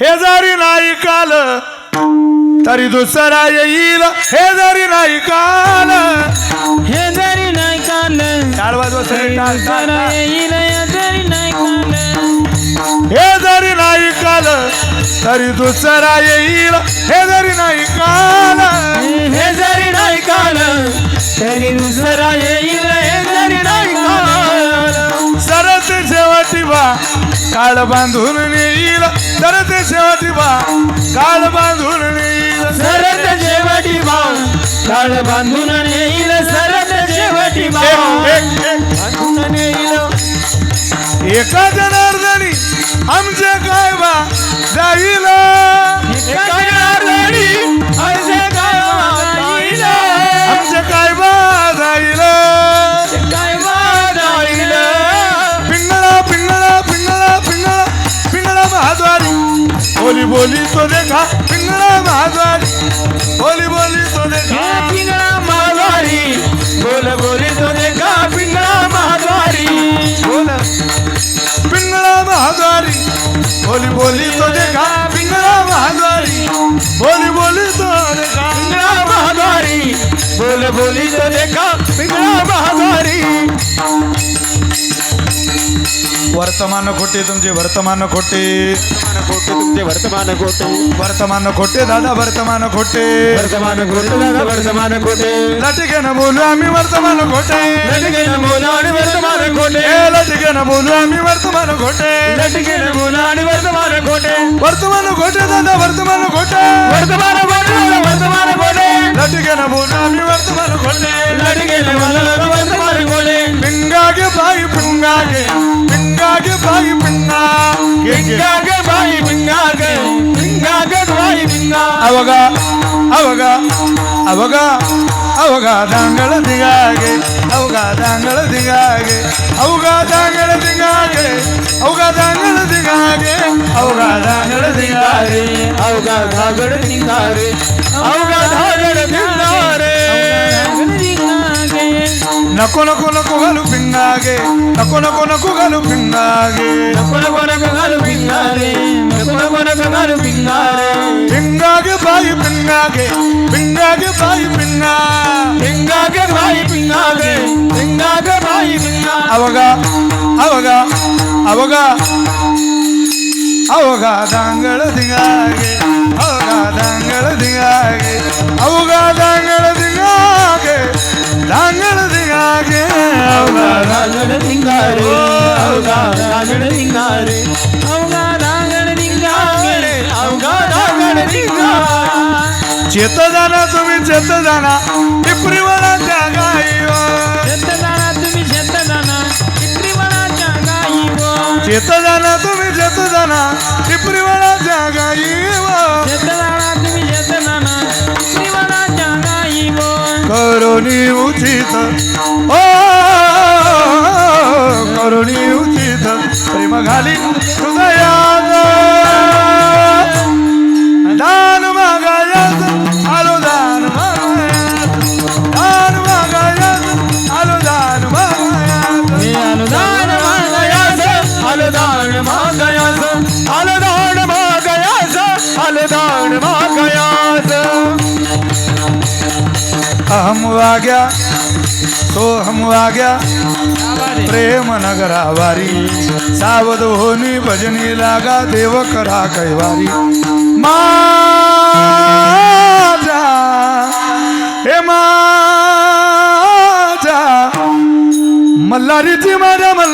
हे जरी नाही काल तरी दुसरा येईल. हे जरी नाही काल हे जरी नाही काल वाजवा. येईल. हे जरी नाही काल हे जरी नाही काल तरी दुसरा येईल. हे जरी नाही काल हे जरी नाही काल तरी दुसरा येईल. शेवटी बा काळ बांधून नेईल. सरत शेवटी बा काळ बांधून नेईल. सरत शेवटी भाव काळ बांधून नेईल. सरत शेवटी एक. बांधून नेईल. एका जनार्दनी आमचे काय बा जाईल. एका जनार्दनी बोली बोली तो देखा पिंगळा महाद्वारी बोली बोली तो देखा हे पिंगळा महाद्वारी बोल बोली तो देखा पिंगळा महाद्वारी बोल पिंगळा महाद्वारी बोली बोली तो देखा पिंगळा महाद्वारी बोली बोली तो देखा पिंगळा महाद्वारी बोल बोली तो देखा वर्तमान खोटे तुमचे वर्तमान खोटे खोटे तुमचे वर्तमान खोटे वर्तमान खोटे दादा वर्तमान खोटे वर्तमान खोटे दादा वर्तमान खोटे लटकेनं बोलू आम्ही वर्तमान खोटे लटके न बोला आणि वर्तमान खोटे ए लटकेनं बोलू आम्ही वर्तमान खोटे लटके न बोला आणि वर्तमान खोटे वर्तमान खोटे दादा वर्तमान खोटे वर्तमान खोटे वर्तमान खोटे लटकेनं बोलू आम्ही वर्तमान खोटे लटके न बोला वर्तमान खोटे पिंगा गे बाई पिंगा गे पिंगा गे बाई पिंगा भिंगा ग बाई भिंगा ग भिंगा ग बाई भिंगा अवगा अवगा अवगा अवगा दांगळ दिगा गे अवगा दांगळ दिगा गे अवगा दांगळ दिगा गे अवगा दांगळ दिगा गे अवगा दांगळ दिगा रे अवगा दांगळ दिगा रे अवगा ನಕೊನಕು ನಕುಗಳು ಪಿಂಗಾಗೆ ನಕೊನಕು ನಕುಗಳು ಪಿಂಗಾಗೆ ನಕೊನಕೊನಕುಗಳು ಪಿಂಗಾರೆ ನಕೊನಕೊನಕುಗಳು ಪಿಂಗಾರೆ ಪಿಂಗಾಗೆ ಬಾಯಿ ಪಿಂಗಾಗೆ ಪಿಂಗಾಗೆ ಬಾಯಿ ಪಿಂಗಾ ಪಿಂಗಾಗೆ ಬಾಯಿ ಪಿಂಗಾಗೆ ಪಿಂಗಾಗೆ ಬಾಯಿ ಪಿಂಗಾ ಅವಗ ಅವಗ ಅವಗ ಅವಗಾದಂಗಳ ದಿಗಾಗೆ ಅವಗಾದಂಗಳ ದಿಗಾಗೆ ಅವಗಾದಂಗಳ ದಿಗಾಗೆ ದಾಂಗಳ ದಿಗಾಗೆ ಅವಗ धागड निघारे अवघा धागड निघारे अवघा धागड निघारे अवघा धागड निघा चेत जाना तुम्ही चेत जाना टिपरीवराच्या गाईवर शेतदाना तुम्ही शेतदाना चित्रीवनाच्या गाईवर चेत जाना तुम्ही चेत जाना टिपरीवराच्या गाईवर करुणी उचित. ओ करुणी उचित. प्रेम घाली हृदयात. दान मागायत आलो दान मागायात दान मागायात. आलो दान मागायात हे अनुदान मागयास अनुदान मागयास अनुदान मागयास हम आ गया तो हम आ गया। प्रेम नगरावारी सावध होनी भजनी लागा देव करा कैवारी। माझा हे माझा मल्हारीची माझ्या मल्हारीची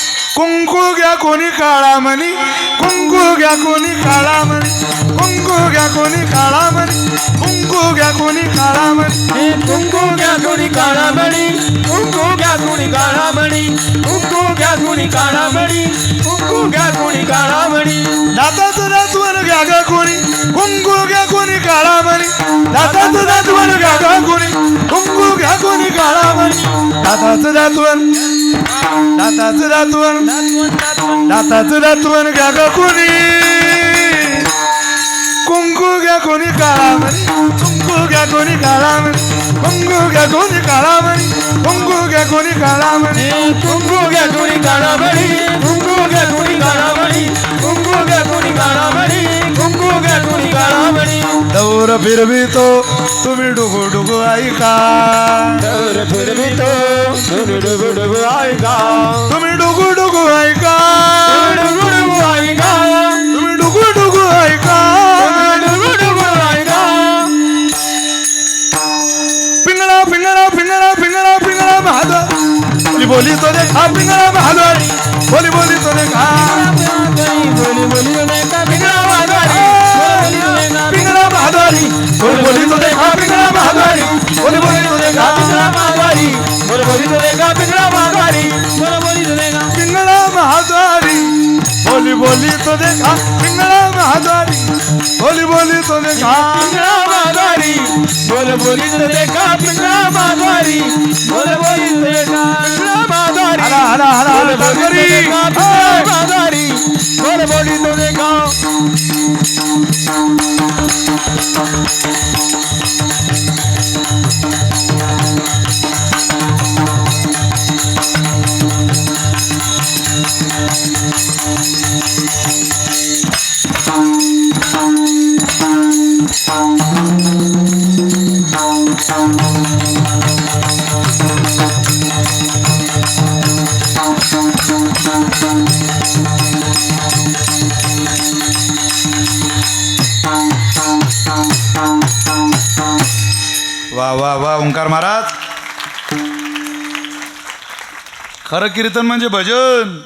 कुंकू घ्या कोणी काळा मणी कुंकू घ्या कोणी काळा मणी कुंकू घ्या कोणी काळा मणी कुंकू घ्या कोणी काळा हे कुंकू घ्या कोणी काळा मणी कुंकू घ्या कोणी काळा मणी कुंकू घ्या कोणी काळा मणी कुंकू घ्या कोणी काळा मणी दाताचं दातवण घ्या ग कोणी. कुंकू घ्या कोणी काळा मणी दाताचं दातवण घ्या ग कोणी. कुंकू घ्या कोणी काळा दाताच दातवन. दाताच दातवन दातवण कोणी. कुंकू घ्या कोणी काळावर. कुंकू घ्या कोणी काळावर. कुंकू घ्या कोणी काळा कुंकू घ्या कोणी काळावर. कुंकू घ्या कोणी काळावर. कुंकू घ्या कोणी काळावर. दौर फिरवितो तुम्ही डुगू डुगू ऐका. तर फिरवितो डुडुडुडुडु ऐका. तुम्ही डुगू डुगू ऐका. डुडुडुडु ऐका. तुम्ही डुगू डुगू ऐका. डुडुडुडु ऐका. पिंगळा पिंगळा पिंगळा पिंगळा पिंगळा महाद्वार बोली बोली तो देखा पिंगळा महाद्वार बोली बोली तो देखा. बोली बोली तो देखा पिंगळा महाद्वारी बोली बोली तो देखा पिंगळा वाघारी बोली बोली देखा पिंगळा वाघारी बोली बोली देखा पिंगळा महाद्वारी बोली बोली तो देखा पिंगळा महाद्वारी बोली बोली तो देखा पिंगळा वाघारी बोल बोली देखा पिंगळा वाघारी बोल बोली देखा पिंगळा वाघारी हरा हरा हरा बोल वा वा वा ओंकार महाराज. खरं कीर्तन म्हणजे भजन.